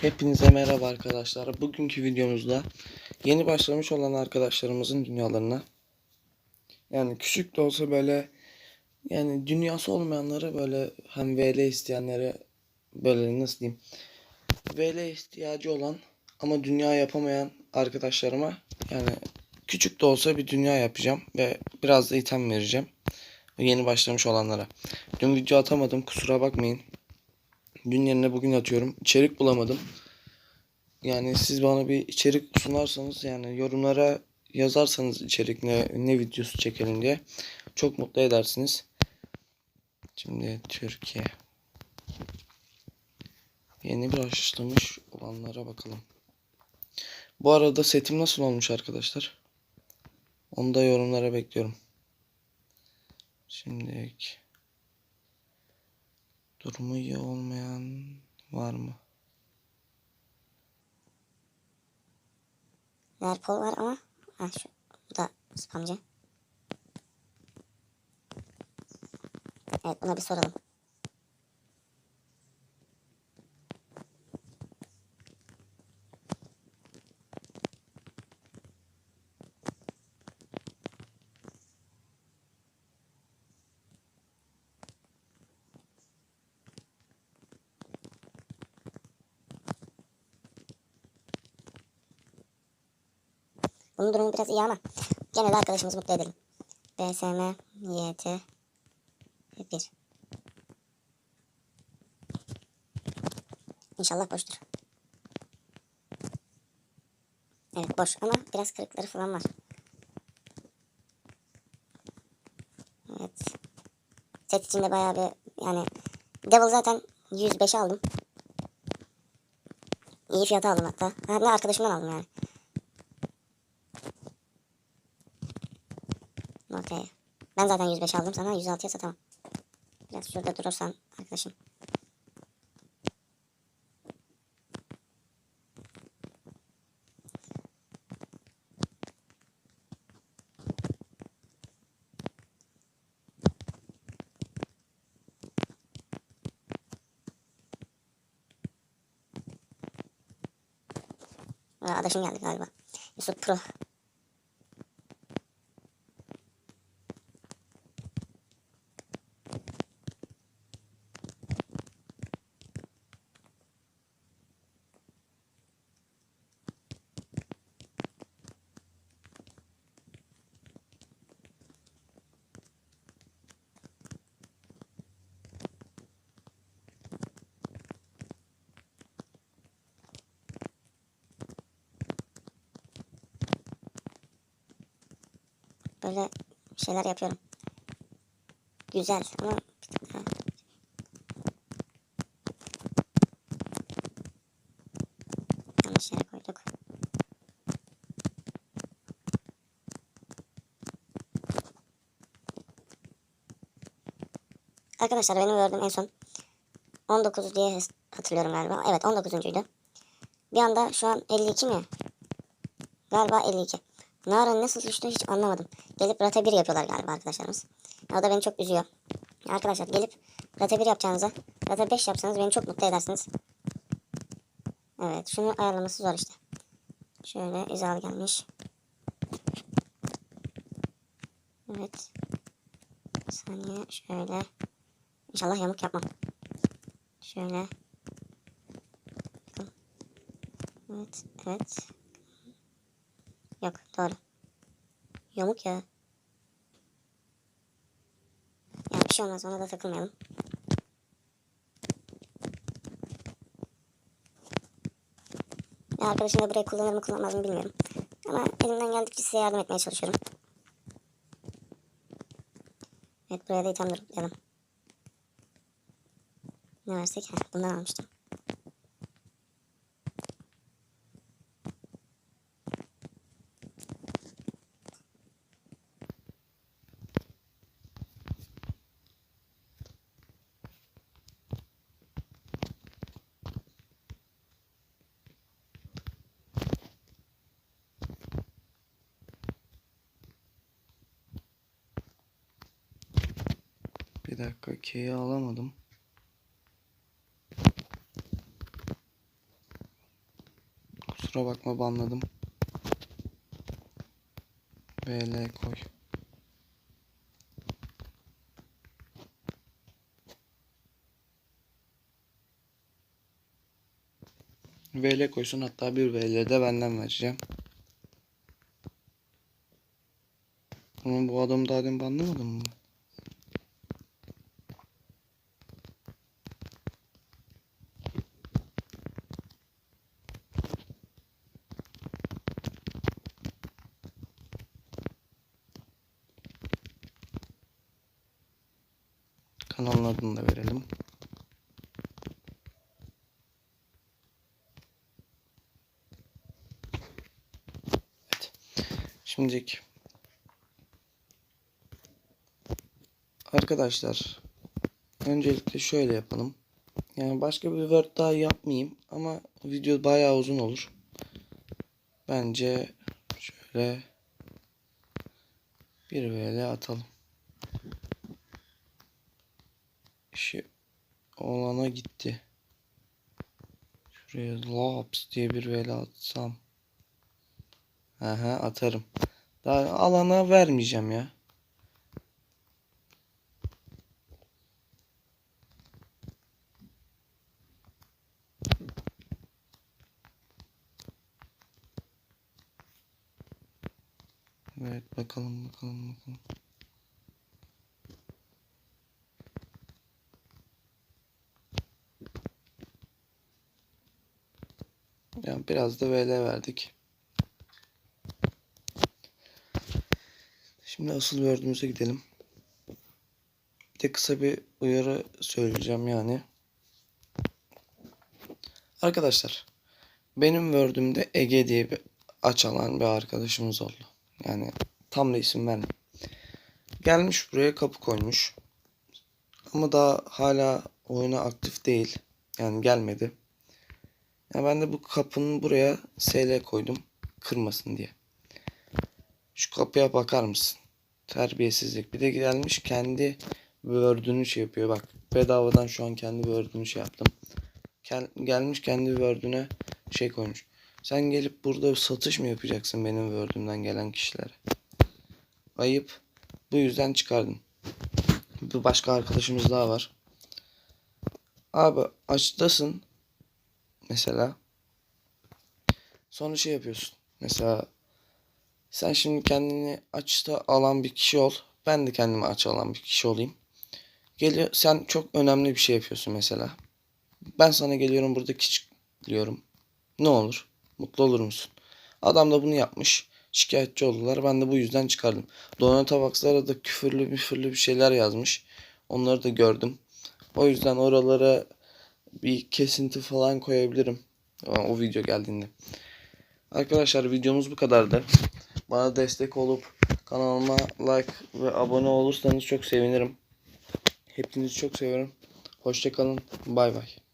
Hepinize merhaba arkadaşlar. Bugünkü videomuzda yeni başlamış olan arkadaşlarımızın dünyalarına yani küçük de olsa böyle yani dünyası olmayanları böyle hem VL isteyenlere böyle nasıl diyeyim VL ihtiyacı olan ama dünya yapamayan arkadaşlarıma yani küçük de olsa bir dünya yapacağım ve biraz da item vereceğim. Yeni başlamış olanlara. Dün video atamadım kusura bakmayın. Dün yerine bugün atıyorum. İçerik bulamadım. Yani siz bana bir içerik sunarsanız yani yorumlara yazarsanız içerik ne, ne videosu çekelim diye çok mutlu edersiniz. Şimdi Türkiye. Yeni başlamış olanlara bakalım. Bu arada setim nasıl olmuş arkadaşlar? Onu da yorumlara bekliyorum. Şimdi durumu iyi olmayan var mı? Verpol var ama ha şu bu da spamcı. Evet buna bir soralım. Bunun durumu biraz iyi ama gene de arkadaşımızı mutlu edelim. BSM YT 1 İnşallah boştur. Evet boş ama biraz kırıkları falan var. Evet. Set içinde bayağı bir yani Devil zaten 105 aldım. İyi fiyata aldım hatta. De arkadaşımdan aldım yani. Ben zaten 105 aldım sana 106'ya satamam. Biraz şurada durursan arkadaşım. Adaşım geldi galiba. Yusuf Pro. Böyle şeyler yapıyorum. Güzel ama daha. Yanlış yere koyduk. Arkadaşlar benim gördüğüm en son 19 diye hatırlıyorum galiba. Evet 19'uncuydu. Bir anda şu an 52 mi? Galiba 52. Ne ara nasıl düştü hiç anlamadım. Gelip rate 1 yapıyorlar galiba arkadaşlarımız. O da beni çok üzüyor. Arkadaşlar gelip rate 1 yapacağınıza rate 5 yapsanız beni çok mutlu edersiniz. Evet şunu ayarlaması zor işte. Şöyle izal gelmiş. Evet. Bir saniye şöyle. İnşallah yamuk yapmam. Şöyle. Evet, evet. Yok, doğru. Yamuk ya. Ya bir şey olmaz, ona da takılmayalım. Ya arkadaşım da burayı kullanır mı kullanmaz mı bilmiyorum. Ama elimden geldikçe size yardım etmeye çalışıyorum. Evet buraya da item droplayalım. Ne versek? Heh, bundan almıştım. Dakika K'yi alamadım. kusura bakma banladım. VL koy. VL koysun hatta bir VL de benden vereceğim. Ama bu adamı daha demin banlamadım mı? Kanalın adını da verelim. Evet. Şimdilik arkadaşlar öncelikle şöyle yapalım. Yani başka bir word daha yapmayayım ama video bayağı uzun olur. Bence şöyle bir VL atalım. İşi olana gitti. Şuraya Laps diye bir VL atsam. Aha atarım. Daha alana vermeyeceğim ya. Evet bakalım bakalım bakalım. Yani biraz da VL verdik. Şimdi asıl Word'ümüze gidelim. Bir de kısa bir uyarı söyleyeceğim yani. Arkadaşlar benim Word'ümde Ege diye bir aç alan bir arkadaşımız oldu. Yani tam da isim vermeyeyim. Gelmiş buraya kapı koymuş. Ama daha hala oyuna aktif değil. Yani gelmedi. Ya ben de bu kapının buraya SL koydum. Kırmasın diye. Şu kapıya bakar mısın? Terbiyesizlik. Bir de gelmiş kendi Word'ünü şey yapıyor. Bak bedavadan şu an kendi Word'ünü şey yaptım. Gel, gelmiş kendi Word'üne şey koymuş. Sen gelip burada satış mı yapacaksın benim Word'ümden gelen kişilere? Ayıp. Bu yüzden çıkardım. Bir başka arkadaşımız daha var. Abi açtasın. Mesela. Sonra şey yapıyorsun. Mesela sen şimdi kendini açta alan bir kişi ol. Ben de kendimi aç alan bir kişi olayım. Geliyor sen çok önemli bir şey yapıyorsun mesela. Ben sana geliyorum burada küçüklüyorum. Ne olur? Mutlu olur musun? Adam da bunu yapmış. Şikayetçi oldular. Ben de bu yüzden çıkardım. Donata Box'lara da küfürlü müfürlü bir şeyler yazmış. Onları da gördüm. O yüzden oralara bir kesinti falan koyabilirim. O video geldiğinde. Arkadaşlar videomuz bu kadardı. Bana destek olup kanalıma like ve abone olursanız çok sevinirim. Hepinizi çok seviyorum. Hoşçakalın. Bay bay.